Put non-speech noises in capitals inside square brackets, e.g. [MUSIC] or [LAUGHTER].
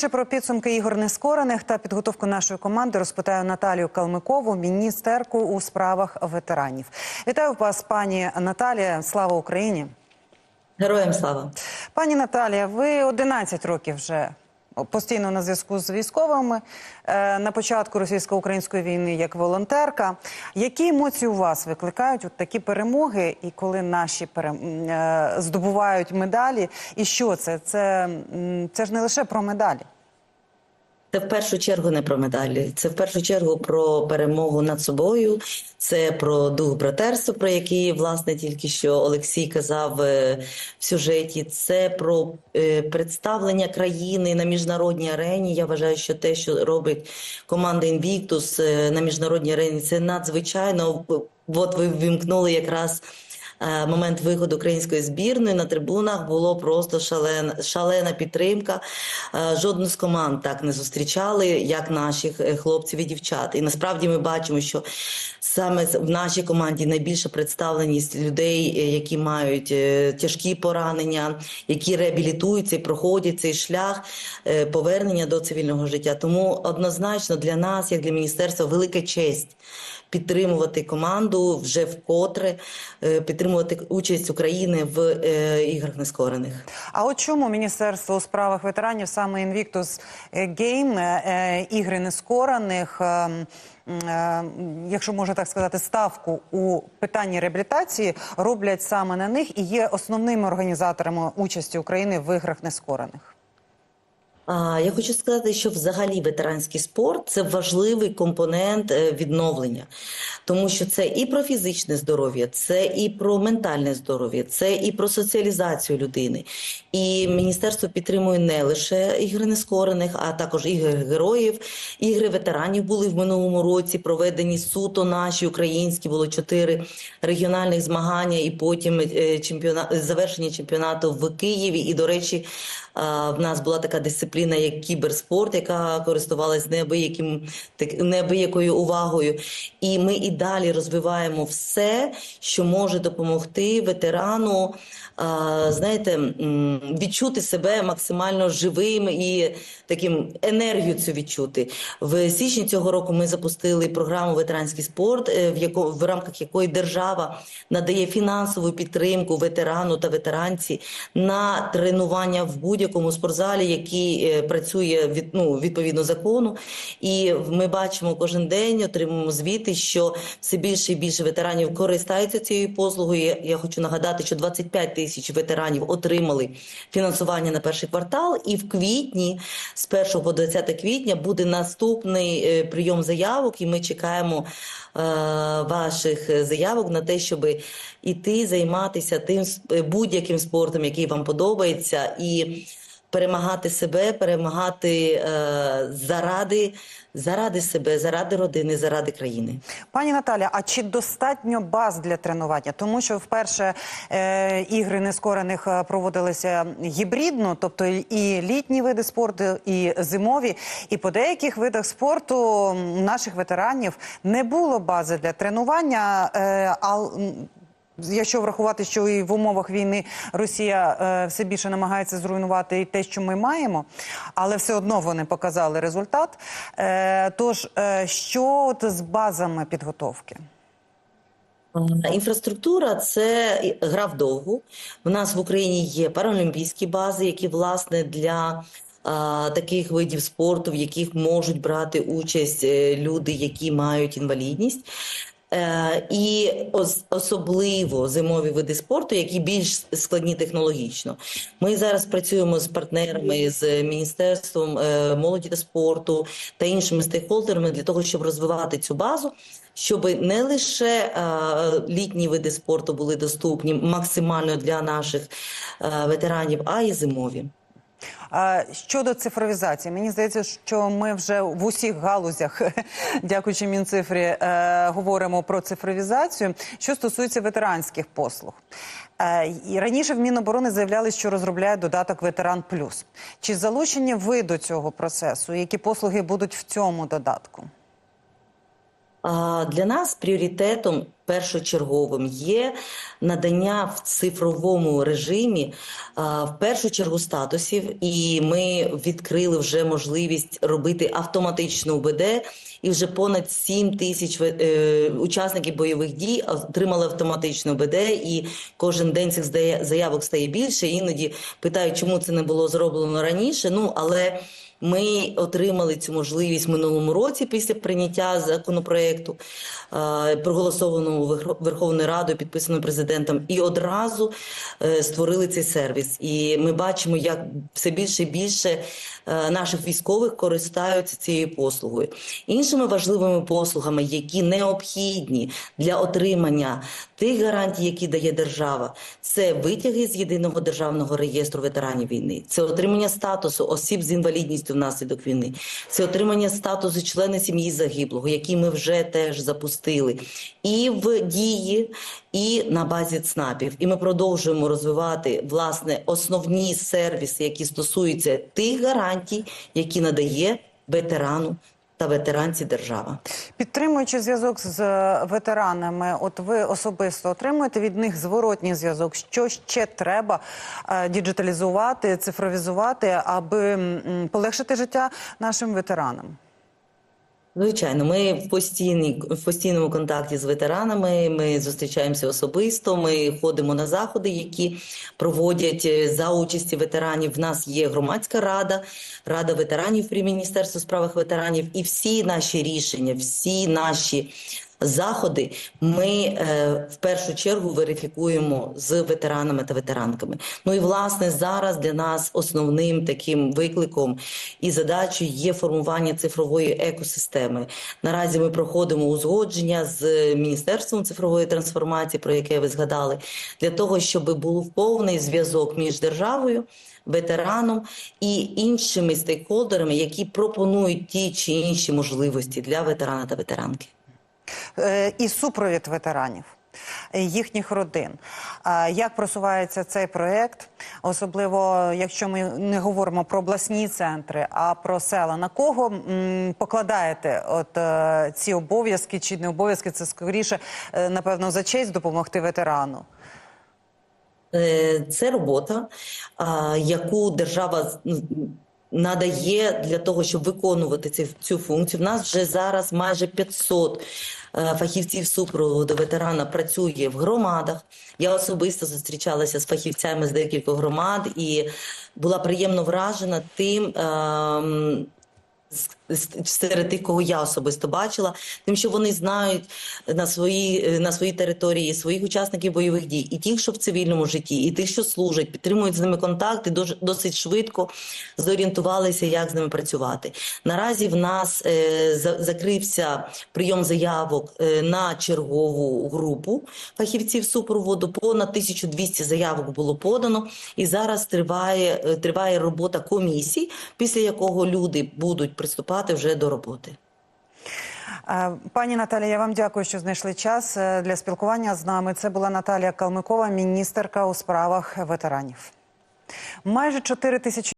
Ще Про підсумки ігор нескорених та підготовку нашої команди розпитаю Наталію Калмикову, міністерку у справах ветеранів. Вітаю вас, пані Наталія. Слава Україні! Героям слава. Пані Наталія, ви 11 років вже постійно на зв'язку з військовими Е, на початку російсько-української війни як волонтерка. Які емоції у вас викликають от такі перемоги, і коли наші перем... е, здобувають медалі? І що це? Це, це ж не лише про медалі. Це в першу чергу не про медалі. Це в першу чергу про перемогу над собою. Це про дух братерства, про який власне тільки що Олексій казав е, в сюжеті. Це про е, представлення країни на міжнародній арені. Я вважаю, що те, що робить команда Invictus е, на міжнародній арені, це надзвичайно. От ви ввімкнули якраз. Е, Момент виходу української збірної на трибунах було просто шалена, шалена підтримка. Е, Жодну з команд так не зустрічали, як наших е, хлопців і дівчат. І насправді ми бачимо, що саме в нашій команді найбільша представленість людей, які мають тяжкі поранення, які реабілітуються і проходять цей шлях повернення до цивільного життя. Тому однозначно для нас, як для міністерства, велика честь підтримувати команду вже вкотре, е, підтримувати участь України в е, іграх нескорених. А от чому Міністерство у справах ветеранів саме Invictus Game, е, е, ігри нескорених, е, якщо можна так сказати, ставку у питанні реабілітації роблять саме на них і є основними організаторами участі України в іграх нескорених? Я хочу сказати, що взагалі ветеранський спорт це важливий компонент е, відновлення, тому що це і про фізичне здоров'я, це і про ментальне здоров'я, це і про соціалізацію людини. І міністерство підтримує не лише ігри нескорених, а також ігри героїв. Ігри ветеранів були в минулому році проведені суто наші українські. Було чотири регіональних змагання, і потім е, чемпіонат завершення чемпіонату в Києві. І до речі, в нас була така дисципліна, як кіберспорт, яка користувалась неабияким так неабиякою увагою. І ми і далі розвиваємо все, що може допомогти ветерану. Знаєте, м, відчути себе максимально живим і таким енергію цю відчути. В січні цього року ми запустили програму Ветеранський спорт, е, в яко в рамках якої держава надає фінансову підтримку ветерану та ветеранці на тренування в будь-якому спортзалі, який е, працює від ну відповідно закону. І ми бачимо кожен день, отримуємо звіти, що все більше і більше ветеранів користаються цією послугою. Я хочу нагадати, що 25 тисяч ветеранів отримали фінансування на перший квартал, і в квітні, з 1 по 20 квітня, буде наступний е, прийом заявок, і ми чекаємо е, ваших заявок на те, щоб іти займатися тим е, будь-яким спортом, який вам подобається, і перемагати себе, перемагати е, заради, заради себе, заради родини, заради країни. Пані Наталя, а чи достатньо баз для тренування? Тому що вперше е, ігри нескорених е, проводилися гібридно, тобто і літні види спорту, і зимові. І по деяких видах спорту наших ветеранів не було бази для тренування. Е, а Якщо врахувати, що і в умовах війни Росія е, все більше намагається зруйнувати і те, що ми маємо, але все одно вони показали результат. Е, тож, е, що от з базами підготовки? Інфраструктура це гра в довгу. В нас в Україні є паралімпійські бази, які власне для а, таких видів спорту, в яких можуть брати участь люди, які мають інвалідність. Е, І особливо зимові види спорту, які більш складні технологічно. Ми зараз працюємо з партнерами з Міністерством е, молоді та спорту та іншими стейкхолдерами для того, щоб розвивати цю базу, щоб не лише е, літні види спорту були доступні максимально для наших е, ветеранів, а й зимові. Щодо цифровізації, мені здається, що ми вже в усіх галузях, [LAUGHS] дякуючи Мінцифрі, е, говоримо про цифровізацію. Що стосується ветеранських послуг, Е, і раніше в Міноборони заявляли, що розробляє додаток Ветеран Плюс. Чи залучені ви до цього процесу? Які послуги будуть в цьому додатку? Для нас пріоритетом першочерговим є надання в цифровому режимі в першу чергу статусів, і ми відкрили вже можливість робити автоматичну УБД, і вже понад 7 тисяч е, учасників бойових дій отримали автоматичну УБД, і кожен день цих заявок стає більше. Іноді питають, чому це не було зроблено раніше. Ну але ми отримали цю можливість минулому році після прийняття законопроекту, е, проголосованого Верховною Радою, підписаного президентом, і одразу е, створили цей сервіс. І ми бачимо, як все більше і більше наших військових користаються цією послугою. Іншими важливими послугами, які необхідні для отримання тих гарантій, які дає держава, це витяги з єдиного державного реєстру ветеранів війни, це отримання статусу осіб з інвалідністю внаслідок війни, це отримання статусу члени сім'ї загиблого, які ми вже теж запустили, і в дії, і на базі ЦНАПів. І ми продовжуємо розвивати власне основні сервіси, які стосуються тих гарантій, які надає ветерану та ветеранці держава. Підтримуючи зв'язок з е, ветеранами, от ви особисто отримуєте від них зворотній зв'язок. Що ще треба е, діджиталізувати, цифровізувати, аби полегшити життя нашим ветеранам? Звичайно, ми в постійній в постійному контакті з ветеранами. Ми зустрічаємося особисто. Ми ходимо на заходи, які проводять е, за участі ветеранів. В нас є громадська рада, рада ветеранів при міністерстві справах ветеранів, і всі наші рішення, всі наші заходи ми е, в першу чергу верифікуємо з ветеранами та ветеранками. Ну і власне зараз для нас основним таким викликом і задачею є формування цифрової екосистеми. Наразі ми проходимо узгодження з Міністерством цифрової трансформації, про яке ви згадали, для того, щоб був повний зв'язок між державою. Ветераном і іншими стейкхолдерами, які пропонують ті чи інші можливості для ветерана та ветеранки. Е, І супровід ветеранів. е, Їхніх родин. Як просувається цей проект, особливо якщо ми не говоримо про обласні центри, а про села, на кого покладаєте от е, ці обов'язки чи не обов'язки? Це скоріше, напевно, за честь допомогти ветерану. Це робота, яку держава надає для того, щоб виконувати цю, функцію. У нас вже зараз майже 500 е, фахівців супроводу ветерана працює в громадах. Я особисто зустрічалася з фахівцями з декількох громад і була приємно вражена тим. ем, серед тих, кого я особисто бачила, тим, що вони знають на своїй на своїй території своїх учасників бойових дій, і тих, що в цивільному житті, і тих, що служать, підтримують з ними контакти, досить швидко зорієнтувалися, як з ними працювати. Наразі в нас е, за- закрився прийом заявок е, на чергову групу фахівців супроводу. Понад 1200 заявок було подано, і зараз триває, е, триває робота комісій, після якого люди будуть приступати вже до роботи. Е, Пані Наталі, я вам дякую, що знайшли час е, для спілкування з нами. Це була Наталія Калмикова, міністерка у справах ветеранів. Майже 4 тисячі